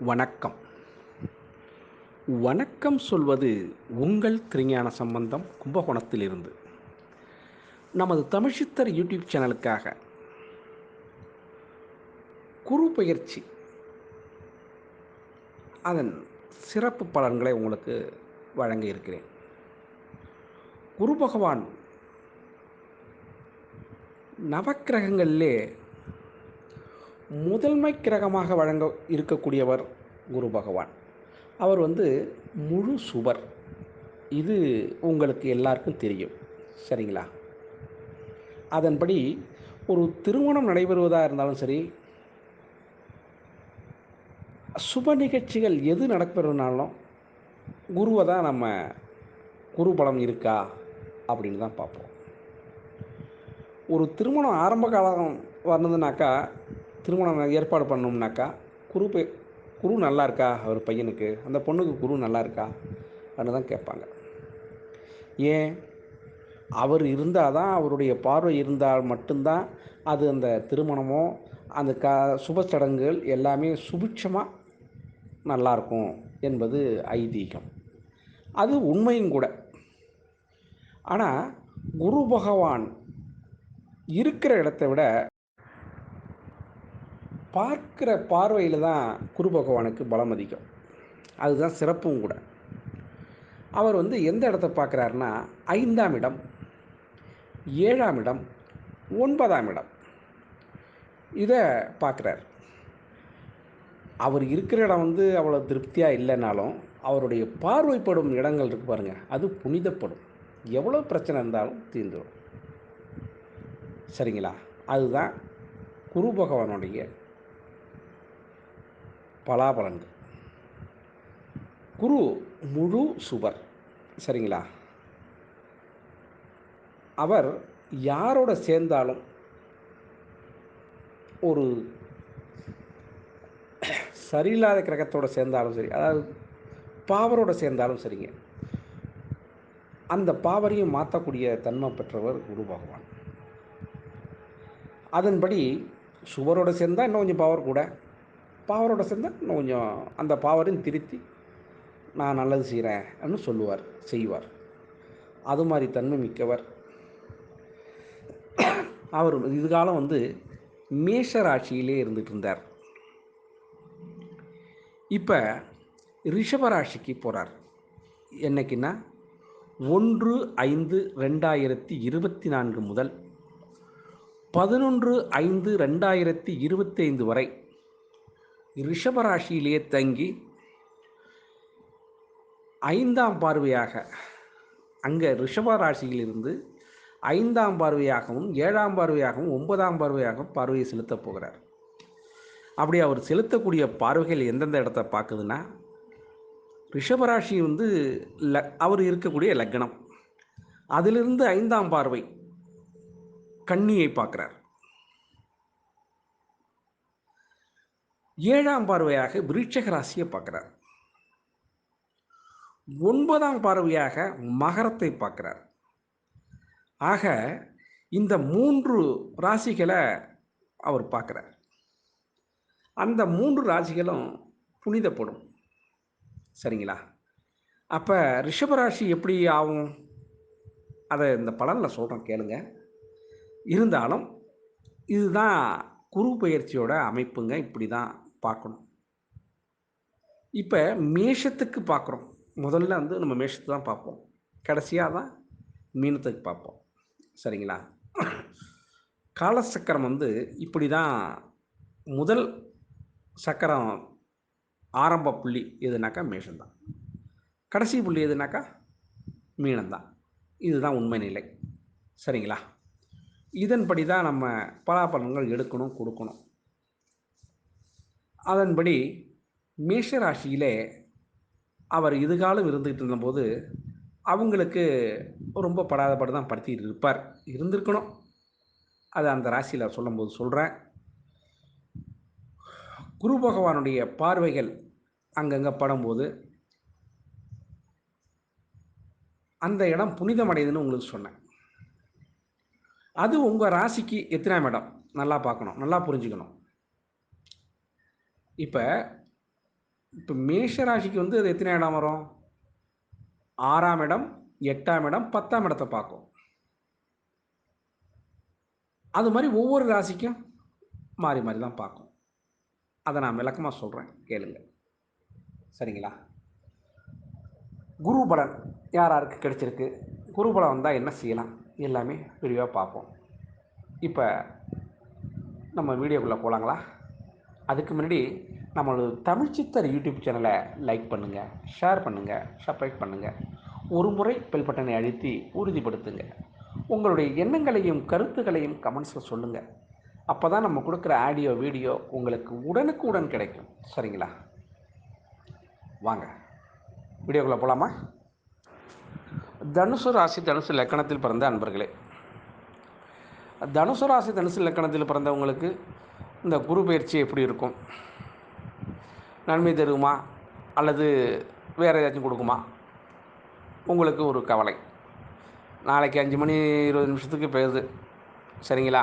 வணக்கம். வணக்கம் சொல்வது உங்கள் திருஞான சம்பந்தம் கும்பகோணத்திலிருந்து. நமது தமிழ்ச்சித்தர் யூடியூப் சேனலுக்காக குரு பயிற்சி. அதன் சிறப்பு பலன்களை உங்களுக்கு வழங்க இருக்கிறேன். குரு பகவான் நவக்கிரகங்களிலே முதன்மை கிரகமாக வழங்க இருக்கக்கூடியவர் குரு பகவான். அவர் வந்து முழு சுவர். இது உங்களுக்கு எல்லாருக்கும் தெரியும். சரிங்களா? அதன்படி ஒரு திருமணம் நடைபெறுவதாக இருந்தாலும் சரி சுப நிகழ்ச்சிகள் எது நடப்பெறுனாலும் குருவை தான் நம்ம குரு பலம் இருக்கா அப்படின்னு தான் பார்ப்போம். ஒரு திருமணம் ஆரம்ப காலம் வந்ததுனாக்கா திருமணம் ஏற்பாடு பண்ணோம்னாக்கா குரு பை குரு நல்லா இருக்கா அவர் பையனுக்கு. அந்த பொண்ணுக்கு குரு நல்லா இருக்கா அப்படின்னு தான் கேட்பாங்க. ஏன்? அவர் இருந்தால் தான் அவருடைய பார்வை இருந்தால் மட்டும்தான் அது அந்த திருமணமோ அந்த க சுப சடங்குகள் எல்லாமே சுபிட்சமாக நல்லாயிருக்கும் என்பது ஐதீகம். அது உண்மையும் கூட. ஆனால் குரு பகவான் இருக்கிற இடத்த விட பார்க்குற பார்வையில் தான் குரு பகவானுக்கு பலம் அதிகம். அதுதான் சிறப்பும் கூட. அவர் வந்து எந்த இடத்த பார்க்குறாருன்னா ஐந்தாம் இடம் ஏழாம் இடம் ஒன்பதாம் இடம். இதை பார்க்குறார். அவர் இருக்கிற இடம் வந்து அவ்வளோ திருப்தியாக இல்லைனாலும் அவருடைய பார்வைப்படும் இடங்கள் இருக்கு பாருங்கள் அது புனிதப்படும். எவ்வளோ பிரச்சனை இருந்தாலும் தீர்ந்துடும் சரிங்களா? அதுதான் குரு பகவானுடைய பலாபலன்கள். குரு முழு சுவர் சரிங்களா? அவர் யாரோட சேர்ந்தாலும் ஒரு சரியில்லாத கிரகத்தோடு சேர்ந்தாலும் சரி அதாவது பாவரோடு சேர்ந்தாலும் சரிங்க. அந்த பாவரையும் மாற்றக்கூடிய தன்மை பெற்றவர் குரு பகவான். அதன்படி சுவரோடு சேர்ந்தால் இன்னும் கொஞ்சம் பவர் கூட. பாவரோட சேர்ந்தால் இன்னும் கொஞ்சம் அந்த பாவரையும் திருத்தி நான் நல்லது செய்கிறேன்னு சொல்லுவார் செய்வார். அது மாதிரி தன்மை மிக்கவர். அவர் இதுகாலம் வந்து மேஷ ராசியிலே இருந்துட்டு இருந்தார். இப்போ ரிஷபராசிக்கு போகிறார் என்னைக்குன்னா ஒன்று ஐந்து ரெண்டாயிரத்தி இருபத்தி நான்கு முதல் பதினொன்று ஐந்து ரெண்டாயிரத்தி இருபத்தைந்து வரை. ரிஷபராசியிலேயே தங்கி ஐந்தாம் பார்வையாக அங்கே ரிஷபராசியிலிருந்து ஐந்தாம் பார்வையாகவும் ஏழாம் பார்வையாகவும் ஒன்பதாம் பார்வையாகவும் பார்வையை செலுத்தப் போகிறார். அப்படி அவர் செலுத்தக்கூடிய பார்வைகள் எந்தெந்த இடத்த பார்க்குதுன்னா ரிஷபராசி வந்து ல அவர் இருக்கக்கூடிய லக்னம். அதிலிருந்து ஐந்தாம் பார்வை கன்னியை பார்க்குறார். ஏழாம் பார்வையாக விருட்சக ராசியை பார்க்குறார். ஒன்பதாம் பார்வையாக மகரத்தை பார்க்குறார். ஆக இந்த மூன்று ராசிகளை அவர் பார்க்குறார். அந்த மூன்று ராசிகளும் புனிதப்படும். சரிங்களா? அப்போ ரிஷபராசி எப்படி ஆகும்? அதை இந்த பலனில் சொல்கிறேன் கேளுங்க. இருந்தாலும் இதுதான் குரு பயிற்சியோட அமைப்புங்க இப்படி தான் பார்க்கணும். இப்போ மேஷத்துக்கு பார்க்குறோம். முதல்ல வந்து நம்ம மேஷத்தை தான் பார்ப்போம். கடைசியாக தான் மீனத்துக்கு பார்ப்போம். சரிங்களா? காலசக்கரம் வந்து இப்படி தான் முதல் சக்கரம் ஆரம்ப புள்ளி எதுனாக்கா மேஷம்தான். கடைசி புள்ளி எதுனாக்கா மீனம்தான். இதுதான் உண்மை நிலை. சரிங்களா? இதன்படி தான் நம்ம பலாபலன்கள் எடுக்கணும் கொடுக்கணும். அதன்படி மேஷ ராசியிலே அவர் இதுகாலம் இருந்துகிட்டு இருந்தபோது அவங்களுக்கு ரொம்ப படாத பாடு தான் படுத்திட்டு இருப்பார். இருந்திருக்கணும். அது அந்த ராசியில் சொல்லும்போது சொல்கிறேன் குரு பகவானுடைய பார்வைகள் அங்கங்கே படும்போது அந்த இடம் புனிதமடையுதுன்னு உங்களுக்கு சொன்னேன். அது உங்கள் ராசிக்கு எத்தனாம் இடம்? நல்லா பார்க்கணும். நல்லா புரிஞ்சுக்கணும். இப்போ இப்போ மேஷ ராசிக்கு வந்து அது எத்தனை இடம் வரும்? ஆறாம் இடம் எட்டாம் இடம் பத்தாம் இடத்தை பார்க்கும். அது மாதிரி ஒவ்வொரு ராசிக்கும் மாறி மாறி தான் பார்க்கும். அதை நான் விளக்கமாக சொல்கிறேன் கேளுங்க. சரிங்களா? குரு பலன் யார் யாருக்கு கிடைச்சிருக்கு? குரு பலம் வந்தால் என்ன செய்யலாம்? எல்லாமே விரிவாக பார்ப்போம். இப்போ நம்ம வீடியோக்குள்ளே போகலாங்களா அதுக்கு முன்னாடி நம்மளோட தமிழ் சித்தர் யூடியூப் சேனலை லைக் பண்ணுங்கள் ஷேர் பண்ணுங்கள் சப்ஸ்கிரைப் பண்ணுங்கள் ஒரு முறை பெல் பட்டனை அழுத்தி உறுதிப்படுத்துங்க. உங்களுடைய எண்ணங்களையும் கருத்துக்களையும் கமெண்ட்ஸில் சொல்லுங்கள் அப்போ தான் நம்ம கொடுக்குற ஆடியோ வீடியோ உங்களுக்கு உடனுக்கு உடன் கிடைக்கும். சரிங்களா? வாங்க. வீடியோக்குள்ளே போகலாமா தனுசு ராசி தனுசு லக்கணத்தில் பிறந்த அன்பர்களே. தனுசு ராசி தனுசு லக்கணத்தில் பிறந்தவங்களுக்கு இந்த குரு பயிற்சி எப்படி இருக்கும்? நன்மை தருமா? அல்லது வேறு ஏதாச்சும் கொடுக்குமா? உங்களுக்கு ஒரு கவலை. நாளைக்கு அஞ்சு மணி இருபது நிமிஷத்துக்கு போயிடுது சரிங்களா?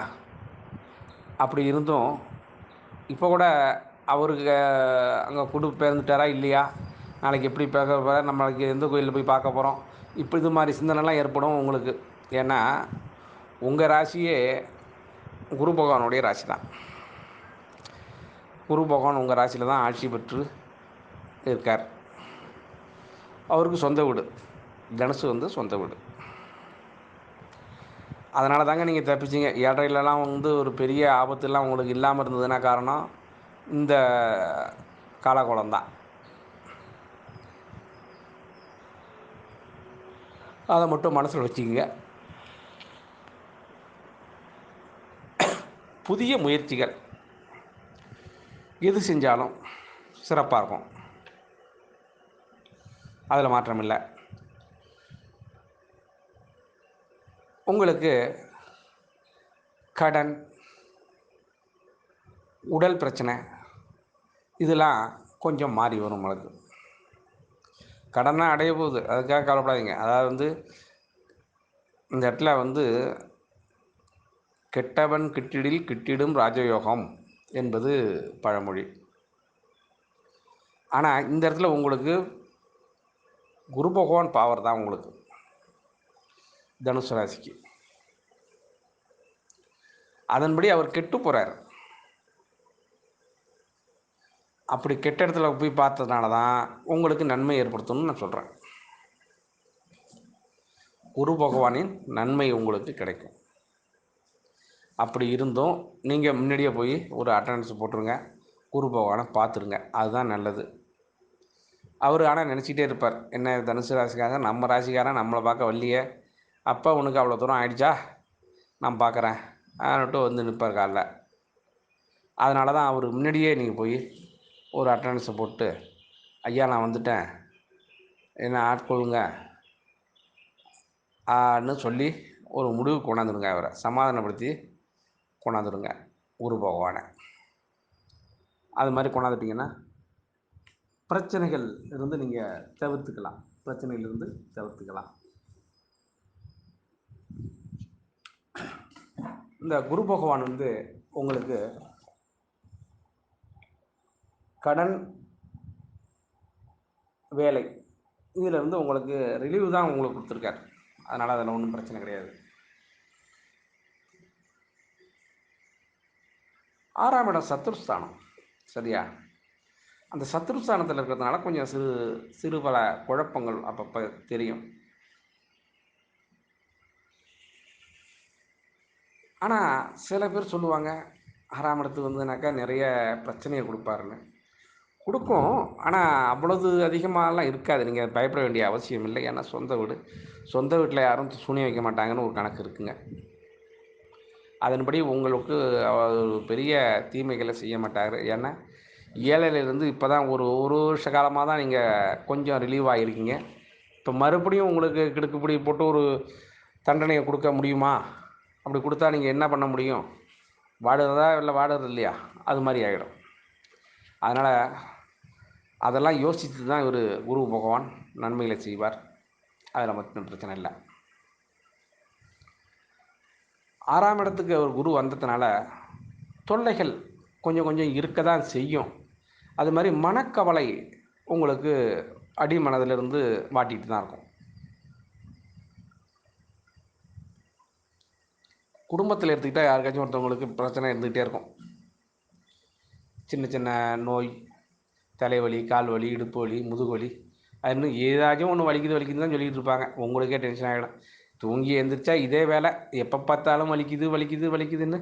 அப்படி இருந்தும் இப்போ கூட அவருக்கு அங்கே குடு பேர்ந்துட்டாரா இல்லையா? நாளைக்கு எப்படி பார்க்க போகிற நம்மளுக்கு எந்த கோயிலில் போய் பார்க்க போகிறோம் இப்போ இது மாதிரி சிந்தனைலாம் ஏற்படும் உங்களுக்கு. ஏன்னா உங்கள் ராசியே குரு பகவானுடைய ராசி தான் குரு பகவான் உங்கள் ராசியில் தான் ஆட்சி பெற்று இருக்கார். அவருக்கு சொந்த வீடு. தனுசு வந்து சொந்த வீடு. அதனால தாங்க நீங்கள் தப்பிச்சிங்க. ஏழையிலலாம் வந்து ஒரு பெரிய ஆபத்துலாம் உங்களுக்கு இல்லாமல் இருந்ததுன்னா காரணம் இந்த காலகோலம் தான். அதை மட்டும் மனசில் வச்சுக்கோங்க. புதிய முயற்சிகள். எது செஞ்சாலும் சிறப்பாக இருக்கும். அதில் மாற்றம் இல்லை. உங்களுக்கு கடன் உடல் பிரச்சனை இதெல்லாம் கொஞ்சம் மாறி வரும் உங்களுக்கு. கடனாக அடைய போகுது. அதுக்காக கவலைப்படாதீங்க. அதாவது வந்து இந்த இடத்துல வந்து கெட்டவன் கிட்டிடில் கிட்டிடும் ராஜயோகம். என்பது பழமொழி. ஆனால் இந்த இடத்துல உங்களுக்கு குரு பகவான் பாவர் தான் உங்களுக்கு. தனுசு ராசிக்கு. அதன்படி அவர் கெட்டு போகிறார் அப்படி கெட்ட இடத்துல போய் பார்த்ததுனால தான் உங்களுக்கு நன்மை ஏற்படுத்தணும்னு நான் சொல்கிறேன் குரு பகவானின் நன்மை உங்களுக்கு கிடைக்கும். அப்படி இருந்தும் நீங்கள் முன்னாடியே போய் ஒரு அட்டண்டன்ஸ் போட்டுருங்க. குரு பகவானை பார்த்துருங்க. அதுதான் நல்லது. அவர் ஆனால் நினச்சிக்கிட்டே இருப்பார். என்ன தனுசு ராசிக்காக நம்ம ராசிக்காரன் நம்மளை பார்க்க வரலையே. அப்போ உனக்கு அவ்வளோ தூரம் ஆயிடுச்சா? நான் பார்க்குறேன். ஆனுட்டு வந்து நிற்பார் காலைல. அதனால தான் அவர் முன்னாடியே நீங்கள் போய் ஒரு அட்டண்டன்ஸை போட்டு ஐயா நான் வந்துட்டேன். என்ன ஆட்கொள்ளுங்க? ஆன்னு சொல்லி ஒரு முடிவு கொண்டாந்துருங்க அவரை. சமாதானப்படுத்தி கொண்டாந்துடுங்க. குரு பகவானை. அது மாதிரி கொண்டாந்துட்டிங்கன்னா பிரச்சனைகள் இருந்து நீங்கள் தவிர்த்துக்கலாம். பிரச்சனையிலிருந்து தவிர்த்துக்கலாம். இந்த குரு பகவான் வந்து உங்களுக்கு கடன் வேலை. இதில் வந்து உங்களுக்கு ரிலீவ் தான் உங்களுக்கு கொடுத்துருக்காரு. அதனால் அதில் ஒன்றும் பிரச்சனை கிடையாது. ஆறாம் இடம் சத்துருஸ்தானம் சரியா? அந்த சத்துருஸ்தானத்தில் இருக்கிறதுனால கொஞ்சம் சிறு சிறு பல குழப்பங்கள் அப்பப்போ தெரியும். ஆனால் சில பேர் சொல்லுவாங்க ஆறாம் இடத்துக்கு வந்ததுனாக்கா நிறைய பிரச்சனையை கொடுப்பாருன்னு. கொடுக்கும். ஆனால் அவ்வளவு அதிகமாகலாம் இருக்காது. நீங்கள் பயப்பட வேண்டிய அவசியம் இல்லை. ஏன்னா சொந்த வீடு. சொந்த வீட்டில் யாரும் சூனியம் வைக்க மாட்டாங்கன்னு ஒரு கணக்கு இருக்குங்க. அதன்படி உங்களுக்கு அவர் பெரிய தீமைகளை செய்ய மாட்டார். ஏன்னா ஏழையிலேருந்து இப்போ தான் ஒரு ஒரு வருஷ காலமாக தான் நீங்கள் கொஞ்சம் ரிலீவ் ஆகிருக்கீங்க இப்போ மறுபடியும் உங்களுக்கு கிடுக்குப்பிடி போட்டு ஒரு தண்டனையை கொடுக்க முடியுமா? அப்படி கொடுத்தா நீங்கள் என்ன பண்ண முடியும்? வாடுறதா இல்லை வாடுறது இல்லையா? அது மாதிரி ஆகிடும் அதனால் அதெல்லாம் யோசித்து தான் இவர் குரு பகவான் நன்மைகளை செய்வார். அதில் மட்டும் பிரச்சனை இல்லை. ஆறாம் இடத்துக்கு ஒரு குரு வந்ததுனால தொல்லைகள் கொஞ்சம் கொஞ்சம் இருக்க தான் செய்யும். அது மாதிரி மனக்கவலை உங்களுக்கு அடி மனதிலிருந்து வாட்டிகிட்டு தான் இருக்கும். குடும்பத்தில் எடுத்துக்கிட்டால் யாருக்காச்சும் ஒருத்தவங்களுக்கு பிரச்சனை இருந்துக்கிட்டே இருக்கும். சின்ன சின்ன நோய் தலைவலி கால் வலி இடுப்பு வலி முதுகு வலி அது இன்னும் ஏதாச்சும் ஒன்று வலிக்குது வலிக்குதுன்னு தான் சொல்லிகிட்டு இருப்பாங்க. உங்களுக்கே டென்ஷன் ஆகிடும் தூங்கி எழுந்திரிச்சா இதே வேலை. எப்போ பார்த்தாலும் வலிக்குது வலிக்குது வலிக்குதுன்னு.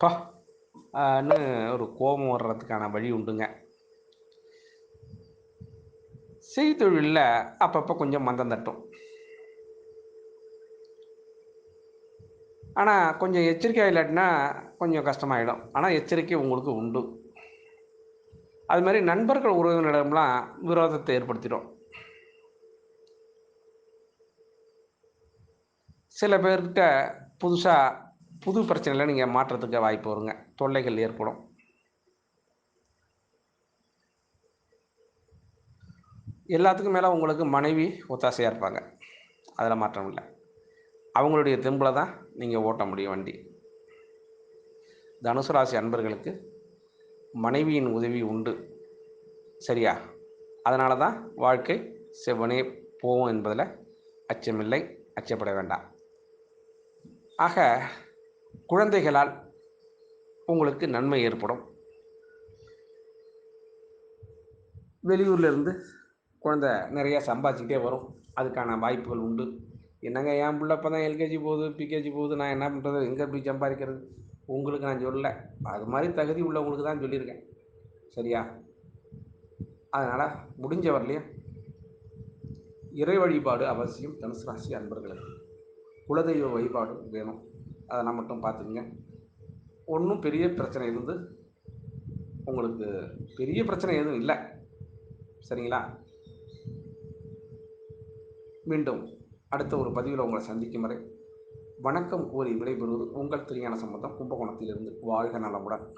பான்னு ஒரு கோபம் வர்றதுக்கான வழி உண்டுங்க. செய்தொழிலில் அப்பப்போ கொஞ்சம் மந்தம் தட்டும். ஆனால் கொஞ்சம் எச்சரிக்கையாக இல்லாட்டினா கொஞ்சம் கஷ்டமாயிடும். ஆனால் எச்சரிக்கை உங்களுக்கு உண்டு. அது மாதிரி நண்பர்கள் உறவினரிடம்லாம் விரோதத்தை ஏற்படுத்திடும். சில பேர்கிட்ட புதுசாக புது பிரச்சனையில் நீங்கள் மாற்றத்துக்கு வாய்ப்பு வருங்க. தொல்லைகள் ஏற்படும். எல்லாத்துக்கும் மேலே உங்களுக்கு மனைவி ஒத்தாசையாக இருப்பாங்க. அதில் மாற்றம் இல்லை. அவங்களுடைய தெம்பில் தான் நீங்கள் ஓட்ட முடியும் வண்டி. தனுசு ராசி அன்பர்களுக்கு மனைவியின் உதவி உண்டு. சரியா? அதனால தான் வாழ்க்கை செவ்வனே போகும் என்பதில் அச்சமில்லை அச்சப்பட வேண்டாம். ஆக குழந்தைகளால் உங்களுக்கு நன்மை ஏற்படும். வெளியூர்லேருந்து குழந்தை நிறையா சம்பாதிச்சுக்கிட்டே வரும். அதுக்கான வாய்ப்புகள் உண்டு. என்னங்க என் பிள்ளை இப்போ தான் எல்கேஜி போகுது பிகேஜி போகுது நான் என்ன பண்ணுறது எங்கே எப்படி சம்பாதிக்கிறது? உங்களுக்கு நான் சொல்லலை. அது மாதிரி தகுதி உள்ளவங்களுக்கு தான் சொல்லியிருக்கேன். சரியா? அதனால் முடிஞ்ச வரலையும் இறை வழிபாடு அவசியம். தனுசு ராசி அன்பர்களுக்கு குலதெய்வ வழிபாடு வேணும். அதெல்லாம் மட்டும் பார்த்துக்குங்க. ஒன்றும் பெரிய பிரச்சனை இருந்து உங்களுக்கு பெரிய பிரச்சனை எதுவும் இல்லை. சரிங்களா? மீண்டும் அடுத்த ஒரு பதிவில் உங்களை சந்திக்கும் வரை வணக்கம் கூறி விடைபெறுவது உங்கள் திருஞான சம்பந்தம். கும்பகோணத்திலிருந்து வாழ்க நலமுடன்.